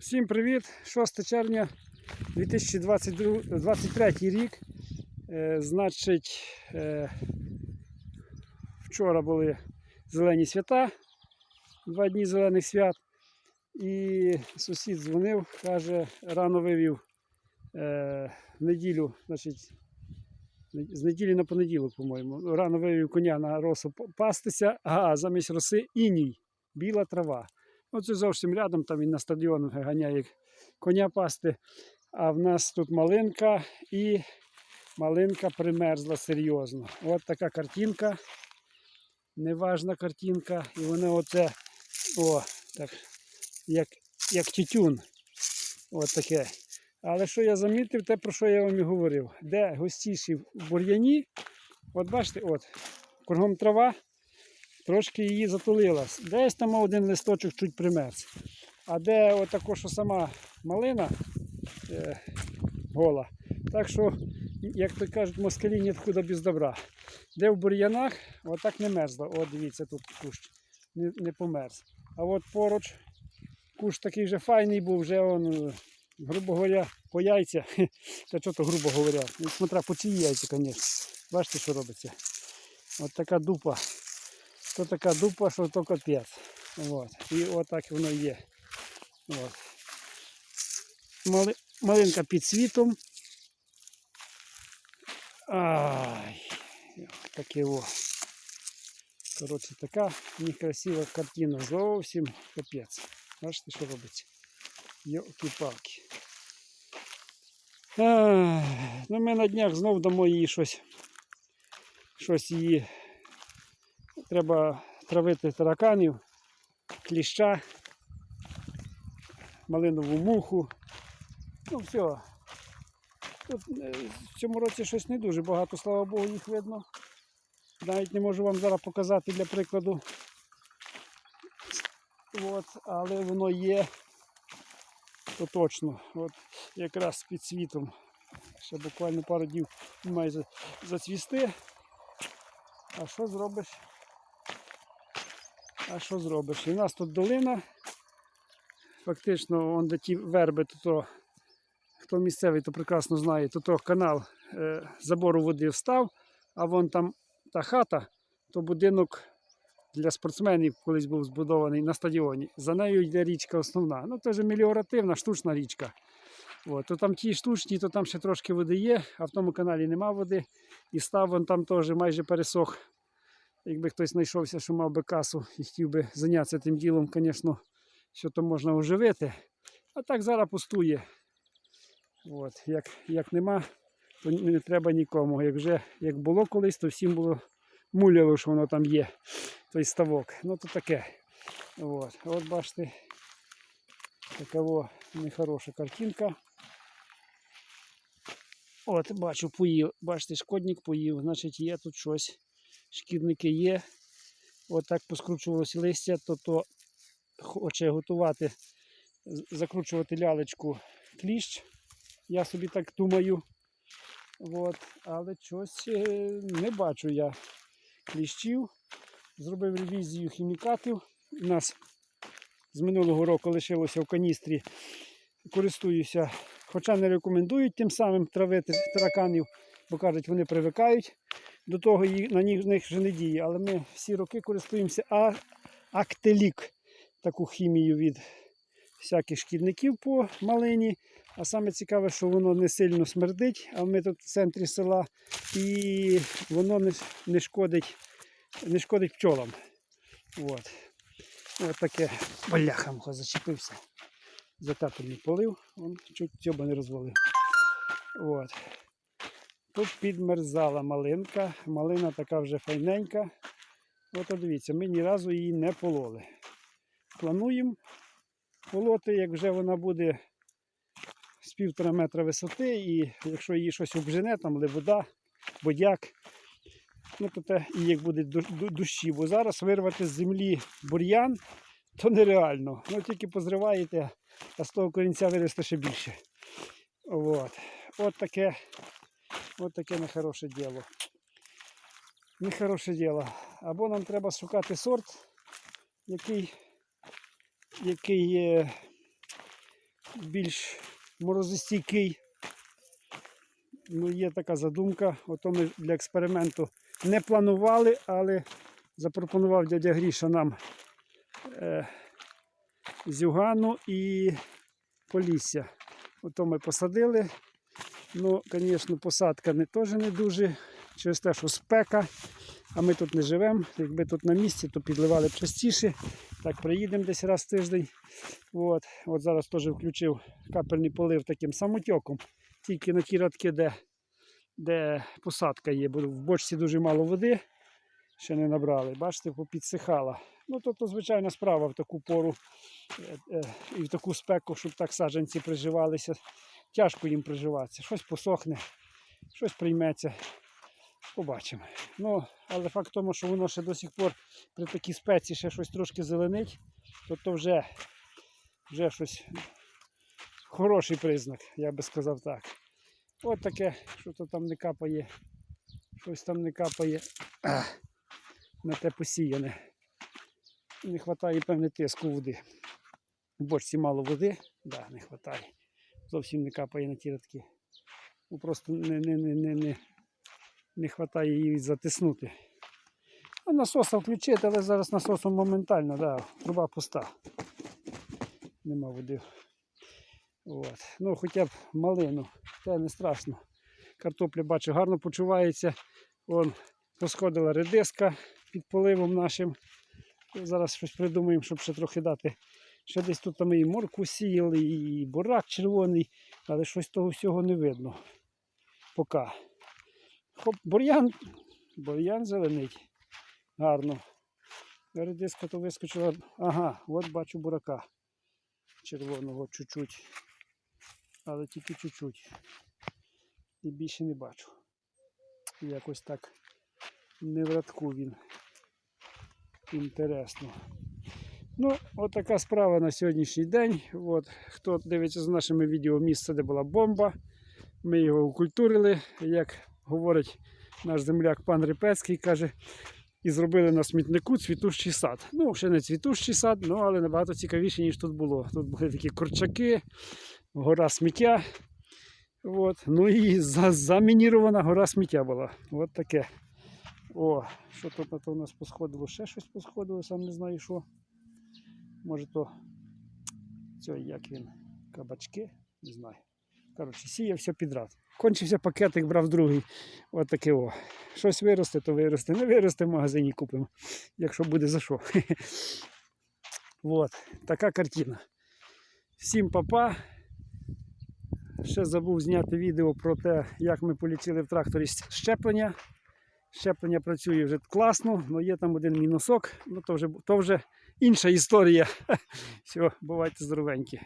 Всім привіт! 6 червня 2023 рік. Е, значить, е, вчора були зелені свята, два дні зелених свят. І сусід дзвонив, каже, рано вивів е, неділю, значить, з неділі на понеділок, по-моєму. Рано вивів коня на росу пастися, а замість роси іній, біла трава. Ну, це зовсім рядом, там він на стадіон ганяє коня пасти. А в нас тут малинка і малинка примерзла серйозно. От така картинка. Неважна картинка. І вона оце, о, так, як, як тютюн. От таке. Але що я замітив, те, про що я вам і говорив. Де густіші в бур'яні, от бачите, от, кругом трава, трошки її затулила. Десь там один листочок чуть примерз. А де отако, що сама малина е, гола. Так що, як то кажуть, москалі ні без добра. Де в бур'янах, отак не мерзло. От дивіться, тут кущ не, не померз. А от поруч кущ такий вже файний був, вже он, е, грубо говоря, по яйця. Та що то грубо говоря. Ну, Смотря по чиї яйця, звісно. Бачите, що робиться. От така дупа. То така дупа, що то капець. От. І отак воно є. От. Мали... Малинка під світом. Ай, таке о. Коротше, така некрасива картина. Зовсім капець. Бачите, що робиться? Йоки-палки. Ай, Ну, ми на днях знов дамо їй щось. Щось її. Треба травити тараканів, кліща, малинову муху. Ну все. Тут е, в цьому році щось не дуже багато, слава Богу, їх видно. Навіть не можу вам зараз показати для прикладу. От, але воно є то точно. От якраз під світом. Ще буквально пару днів має зацвісти. А що зробиш? А що зробиш? І у нас тут долина. Фактично, он де ті верби, то, то хто місцевий, то прекрасно знає, то, то канал е, забору води встав, а вон там та хата, то будинок для спортсменів колись був збудований на стадіоні. За нею йде річка основна. Ну, це вже меліоративна, штучна річка. От, то там ті штучні, то там ще трошки води є, а в тому каналі нема води. І став вон там теж майже пересох. Якби хтось знайшовся, що мав би касу і хотів би зайнятися тим ділом, звісно, що то можна оживити. А так зараз пустує. От, як, як нема, то не треба нікому. Як вже як було колись, то всім було муляло, що воно там є, той ставок. Ну то таке. От, от бачите, така во нехороша картинка. От, бачу, поїв. Бачите, шкодник поїв, значить є тут щось. Шкідники є. От так поскручувалося листя, то то хоче готувати, закручувати лялечку кліщ. Я собі так думаю. От, але щось е, не бачу я кліщів. Зробив ревізію хімікатів. У нас з минулого року лишилося в каністрі. Користуюся, хоча не рекомендують тим самим травити тараканів, бо кажуть, вони привикають до того, на них, вже не діє. Але ми всі роки користуємося актелік, таку хімію від всяких шкідників по малині. А саме цікаве, що воно не сильно смердить, а ми тут в центрі села, і воно не, не, шкодить, не шкодить пчолам. От. От таке бляха муха зачепився. За капельний полив, он чуть цьоба не розвалив. От. Тут підмерзала малинка. Малина така вже файненька. От дивіться, ми ні разу її не пололи. Плануємо полоти, як вже вона буде з півтора метра висоти, і якщо її щось обжене, там лебода, бодяк, ну то те і як буде ду- ду- Бо зараз вирвати з землі бур'ян то нереально. Ну тільки позриваєте, а з того корінця виросте ще більше. От. От таке, от таке нехороше діло. Нехороше діло. Або нам треба шукати сорт, який, який е, більш морозостійкий. Ну, є така задумка. Ото ми для експерименту не планували, але запропонував дядя Гріша нам е, зюгану і полісся. Ото ми посадили. Ну, звісно, посадка не теж не дуже через те, що спека, а ми тут не живемо. Якби тут на місці, то підливали б частіше. Так, приїдемо десь раз в тиждень. От, от зараз теж включив капельний полив таким самотьоком. Тільки на ті радки, де, де посадка є, бо в бочці дуже мало води. Ще не набрали. Бачите, попідсихала. Ну, то, то звичайна справа в таку пору е, е, і в таку спеку, щоб так саджанці приживалися. Тяжко їм приживатися. Щось посохне, щось прийметься. Побачимо. Ну, але факт в тому, що воно ще до сих пор при такій спеці ще щось трошки зеленить, то, вже, вже щось хороший признак, я би сказав так. От таке, що то там не капає, щось там не капає на те посіяне. Не вистачає певне тиску води. В бочці мало води, да, не вистачає. Зовсім не капає на ті рядки. Ну, просто не, не, не, не, не, не вистачає її затиснути. А насоса включити, але зараз насосом моментально, да, труба пуста. Нема води. От. Ну, хоча б малину, це не страшно. Картопля, бачу, гарно почувається. Вон посходила редиска під поливом нашим. Зараз щось придумаємо, щоб ще трохи дати. Ще десь тут ми і морку сіяли, і бурак червоний, але щось того всього не видно. Поки. Хоп, бур'ян, бур'ян зелений. Гарно. Редиска то вискочила. Ага, от бачу бурака червоного чуть-чуть. Але тільки чуть-чуть. І більше не бачу. Якось так не в радку він. Інтересно. Ну, от така справа на сьогоднішній день. От, хто дивиться за нашими відео місце, де була бомба. Ми його окультурили, як говорить наш земляк пан Рипецький, каже, і зробили на смітнику цвітущий сад. Ну, ще не цвітущий сад, ну, але набагато цікавіше, ніж тут було. Тут були такі корчаки, гора сміття. От. Ну і за, замінірована гора сміття була. От таке. О, що тут у нас посходило? Ще щось посходило, сам не знаю що. Може то цей, як він, кабачки, не знаю. Коротше, сіяв все підряд. Кончився пакетик, брав другий. От таке о. Щось виросте, то виросте. Не виросте, в магазині купимо, якщо буде за що. От, така картина. Всім папа. Ще забув зняти відео про те, як ми полічили в тракторі щеплення. Щеплення працює вже класно, але є там один мінусок, ну то вже, то вже інша історія. Все, бувайте здоровенькі.